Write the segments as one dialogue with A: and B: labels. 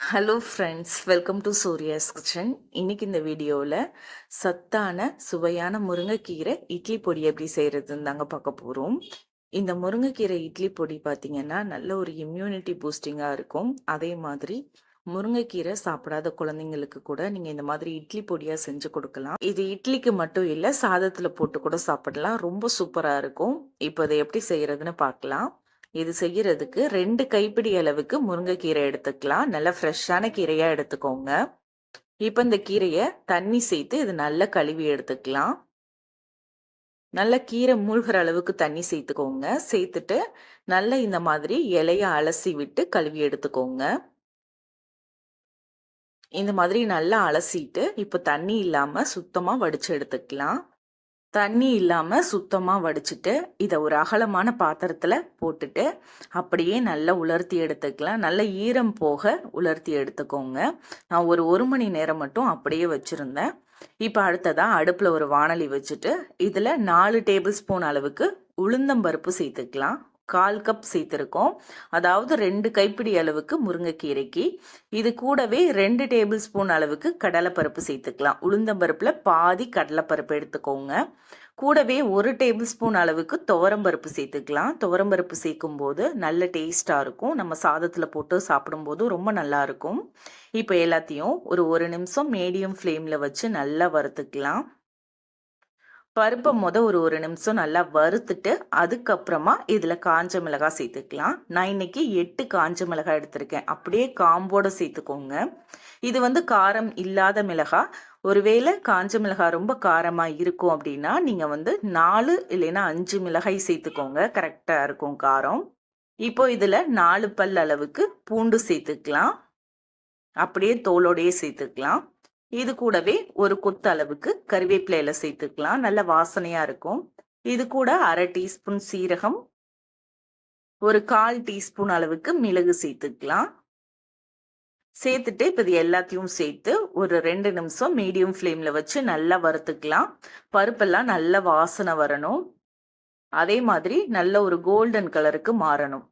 A: Hello friends welcome to Surya's kitchen இன்னைக்கு இந்த வீடியோவில் சத்தான சுவையான முருங்கைக்கீரை இட்லி பொடி எப்படி செய்கிறதுன்னு தாங்க பார்க்க போகிறோம் இந்த முருங்கைக்கீரை இட்லி பொடி பார்த்தீங்கன்னா நல்ல ஒரு இம்யூனிட்டி பூஸ்டிங்காக இருக்கும். அதே மாதிரி முருங்கைக்கீரை சாப்பிடாத குழந்தைங்களுக்கு கூட நீங்கள் இந்த மாதிரி இட்லி பொடியாக செஞ்சு கொடுக்கலாம். இது இட்லிக்கு மட்டும் இல்லை சாதத்தில் போட்டு கூட சாப்பிடலாம். ரொம்ப சூப்பராக இருக்கும். இப்போ இதை எப்படி செய்கிறதுன்னு பார்க்கலாம். இது செய்யறதுக்கு ரெண்டு கைப்பிடி அளவுக்கு முருங்கைக்கீரை எடுத்துக்கலாம். நல்லா ஃப்ரெஷ்ஷான கீரையா எடுத்துக்கோங்க. இப்போ இந்த கீரையை தண்ணி சேர்த்து இது நல்லா கழுவி எடுத்துக்கலாம். நல்ல கீரை மூழ்கிற அளவுக்கு தண்ணி சேர்த்துக்கோங்க. சேர்த்துட்டு நல்லா இந்த மாதிரி இலைய அலசி விட்டு கழுவி எடுத்துக்கோங்க. இந்த மாதிரி நல்லா அலசிட்டு இப்போ தண்ணி இல்லாம சுத்தமா வடிச்சு எடுத்துக்கலாம். தண்ணி இல்லாமல் சுத்தமாக வடிச்சிட்டு இதை ஒரு அகலமான பாத்திரத்தில் போட்டுட்டு அப்படியே நல்லா உலர்த்தி எடுத்துக்கலாம். நல்ல ஈரம் போக உலர்த்தி எடுத்துக்கோங்க. நான் ஒரு ஒரு மணி நேரம் மட்டும் அப்படியே வச்சுருந்தேன். இப்போ அடுத்ததாக அடுப்பில் ஒரு வானலி வச்சுட்டு இதில் நாலு டேபிள் ஸ்பூன் அளவுக்கு உளுந்தம்பருப்பு சேர்த்துக்கலாம். கால் கப் சேர்த்துருக்கோம். அதாவது ரெண்டு கைப்பிடி அளவுக்கு முருங்கைக்கீரைக்கு. இது கூடவே ரெண்டு டேபிள் ஸ்பூன் அளவுக்கு கடலைப்பருப்பு சேர்த்துக்கலாம். உளுந்தம்பருப்பில் பாதி கடலைப்பருப்பு எடுத்துக்கோங்க. கூடவே ஒரு டேபிள் ஸ்பூன் அளவுக்கு துவரம்பருப்பு சேர்த்துக்கலாம். துவரம்பருப்பு சேர்க்கும் போது நல்ல டேஸ்ட்டாக இருக்கும். நம்ம சாதத்தில் போட்டு சாப்பிடும்போது ரொம்ப நல்லா இருக்கும். இப்போ எல்லாத்தையும் ஒரு ஒரு நிமிஷம் மீடியம் ஃப்ளேமில் வச்சு நல்லா வறுத்துக்கலாம். பருப்பை மொதல் ஒரு ஒரு நிமிஷம் நல்லா வறுத்துட்டு அதுக்கப்புறமா இதில் காஞ்ச மிளகாய் சேர்த்துக்கலாம். நான் இன்னைக்கு எட்டு காஞ்ச மிளகாய் எடுத்திருக்கேன். அப்படியே காம்போட சேர்த்துக்கோங்க. இது வந்து காரம் இல்லாத மிளகாய் ஒருவேளை காஞ்ச மிளகாய் ரொம்ப காரமாக இருக்கும் அப்படின்னா நீங்கள் வந்து நாலு இல்லைன்னா அஞ்சு மிளகாய் சேர்த்துக்கோங்க. கரெக்டாக இருக்கும் காரம். இப்போ இதில் நாலு பல் அளவுக்கு பூண்டு சேர்த்துக்கலாம். அப்படியே தோலோடையே சேர்த்துக்கலாம். இது கூடவே ஒரு கொத்து அளவுக்கு கருவேப்பிலையில சேர்த்துக்கலாம். நல்ல வாசனையா இருக்கும். இது கூட அரை டீஸ்பூன் சீரகம். ஒரு கால் டீஸ்பூன் அளவுக்கு மிளகு சேர்த்துக்கலாம். சேர்த்துட்டு இப்போ இது எல்லாத்தையும் சேர்த்து ஒரு ரெண்டு நிமிஷம் மீடியம் ஃப்ளேமில் வச்சு நல்லா வறுத்துக்கலாம். பருப்பெல்லாம் நல்ல வாசனை வரணும். அதே மாதிரி நல்ல ஒரு கோல்டன் கலருக்கு மாறணும்.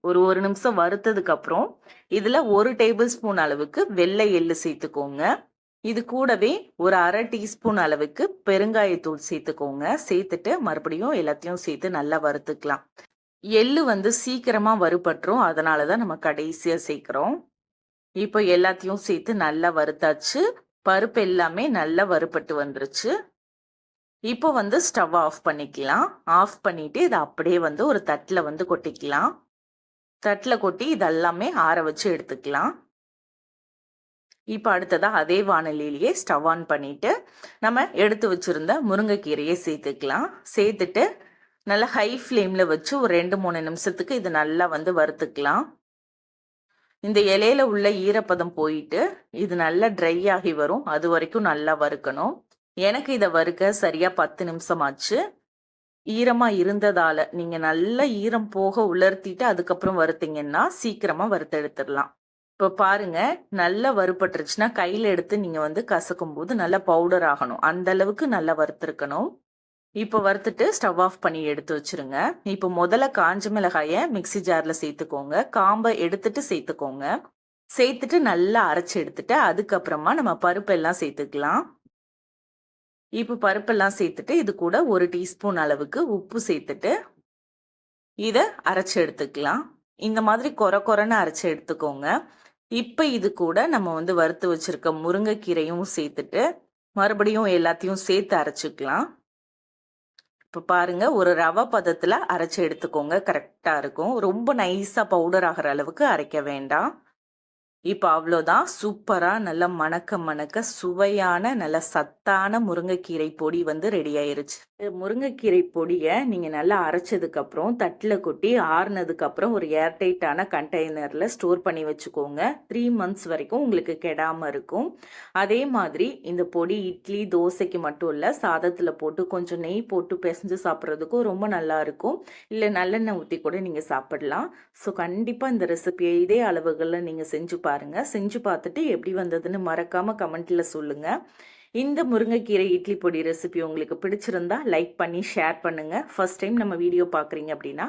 A: ஒரு ஒரு நிமிஷம் வறுத்ததுக்கு அப்புறம் இதில் ஒரு டேபிள் ஸ்பூன் அளவுக்கு வெள்ளை எள்ளு சேர்த்துக்கோங்க. இது கூடவே ஒரு அரை டீஸ்பூன் அளவுக்கு பெருங்காயத்தூள் சேர்த்துக்கோங்க. சேர்த்துட்டு மறுபடியும் எல்லாத்தையும் சேர்த்து நல்லா வறுத்துக்கலாம். எள்ளு வந்து சீக்கிரமா வறுபட்டுரும். அதனால தான் நம்ம கடைசியா சேர்க்கிறோம். இப்போ எல்லாத்தையும் சேர்த்து நல்லா வறுத்தாச்சு. பருப்பு எல்லாமே நல்லா வறுபட்டு வந்துருச்சு. இப்போ வந்து ஸ்டவ் ஆஃப் பண்ணிக்கலாம். ஆஃப் பண்ணிட்டு இதை அப்படியே வந்து ஒரு தட்டில் வந்து கொட்டிக்கலாம். தட்டில் கொட்டி இதெல்லாமே ஆற வச்சு எடுத்துக்கலாம். இப்போ அடுத்ததாக அதே வானொலியிலேயே ஸ்டவ் ஆன் பண்ணிவிட்டு நம்ம எடுத்து வச்சுருந்த முருங்கைக்கீரையை சேர்த்துக்கலாம். சேர்த்துட்டு நல்லா ஹை ஃப்ளேமில் வச்சு ஒரு ரெண்டு மூணு நிமிஷத்துக்கு இது நல்லா வந்து வறுத்துக்கலாம். இந்த இலையில உள்ள ஈரப்பதம் போயிட்டு இது நல்லா ட்ரை ஆகி வரும். அது வரைக்கும் நல்லா வறுக்கணும். எனக்கு இதை வறுக்க சரியாக பத்து நிமிஷம் ஆச்சு ஈரமாக இருந்ததால் நீங்கள் நல்லா ஈரம் போக உலர்த்திட்டு அதுக்கப்புறம் வறுத்தீங்கன்னா சீக்கிரமாக வறுத்தெடுத்துடலாம். இப்போ பாருங்க நல்லா வறுபட்டுருச்சுன்னா கையில் எடுத்து நீங்கள் வந்து கசக்கும் போது நல்லா பவுடர் ஆகணும். அந்த அளவுக்கு நல்லா வறுத்துருக்கணும். இப்போ வறுத்துட்டு ஸ்டவ் ஆஃப் பண்ணி எடுத்து வச்சிருங்க. இப்போ முதல்ல காஞ்ச மிளகாயை மிக்சி ஜாரில் சேர்த்துக்கோங்க. காம்பை எடுத்துட்டு சேர்த்துக்கோங்க. சேர்த்துட்டு நல்லா அரைச்சி எடுத்துட்டு அதுக்கப்புறமா நம்ம பருப்பெல்லாம் சேர்த்துக்கலாம். இப்போ பருப்பெல்லாம் சேர்த்துட்டு இது கூட ஒரு டீஸ்பூன் அளவுக்கு உப்பு சேர்த்துட்டு இதை அரைச்சி எடுத்துக்கலாம். இந்த மாதிரி கொர கொரன்னு அரைச்சி எடுத்துக்கோங்க. இப்போ இது கூட நம்ம வந்து வறுத்து வச்சிருக்க முருங்கைக்கீரையும் சேர்த்துட்டு மறுபடியும் எல்லாத்தையும் சேர்த்து அரைச்சிக்கலாம். இப்போ பாருங்க ஒரு ரவை பதத்தில் அரைச்சி எடுத்துக்கோங்க. கரெக்டாக இருக்கும். ரொம்ப நைஸாக பவுடர் ஆகிற அளவுக்கு அரைக்க வேண்டாம். இப்போ அவ்வளோதான் சூப்பராக நல்லா மணக்க மணக்க சுவையான நல்ல சத்தான முருங்கைக்கீரை பொடி வந்து ரெடி ஆயிருச்சு. முருங்கைக்கீரை பொடியை நீங்கள் நல்லா அரைச்சதுக்கப்புறம் தட்டில் கொட்டி ஆறுனதுக்கப்புறம் ஒரு ஏர்டைட்டான கண்டெய்னரில் ஸ்டோர் பண்ணி வச்சுக்கோங்க. த்ரீ மந்த்ஸ் வரைக்கும் உங்களுக்கு கெடாமல் இருக்கும். அதே மாதிரி இந்த பொடி இட்லி தோசைக்கு மட்டும் இல்லை சாதத்தில் போட்டு கொஞ்சம் நெய் போட்டு பிசைஞ்சு சாப்பிட்றதுக்கும் ரொம்ப நல்லா இருக்கும். இல்லை நல்லெண்ணெய் ஊற்றி கூட நீங்கள் சாப்பிடலாம். ஸோ கண்டிப்பாக இந்த ரெசிபியை இதே அளவுகளில் நீங்கள் செஞ்சு பாருங்கள் செஞ்சு பார்த்துட்டு எப்படி வந்ததுன்னு மறக்காமல் கமெண்ட்டில் சொல்லுங்கள் இந்த முருங்கைக்கீரை இட்லி பொடி ரெசிபி உங்களுக்கு பிடிச்சிருந்தா லைக் பண்ணி ஷேர் பண்ணுங்கள் ஃபர்ஸ்ட் டைம் நம்ம வீடியோ பார்க்குறீங்க அப்படின்னா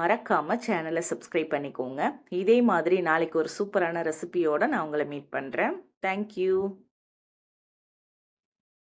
A: மறக்காமல் சேனலை சப்ஸ்கிரைப் பண்ணிக்கோங்க. இதே மாதிரி நாளைக்கு ஒரு சூப்பரான ரெசிபியோடு நான் உங்களை மீட் பண்ணுறேன் தேங்க்யூ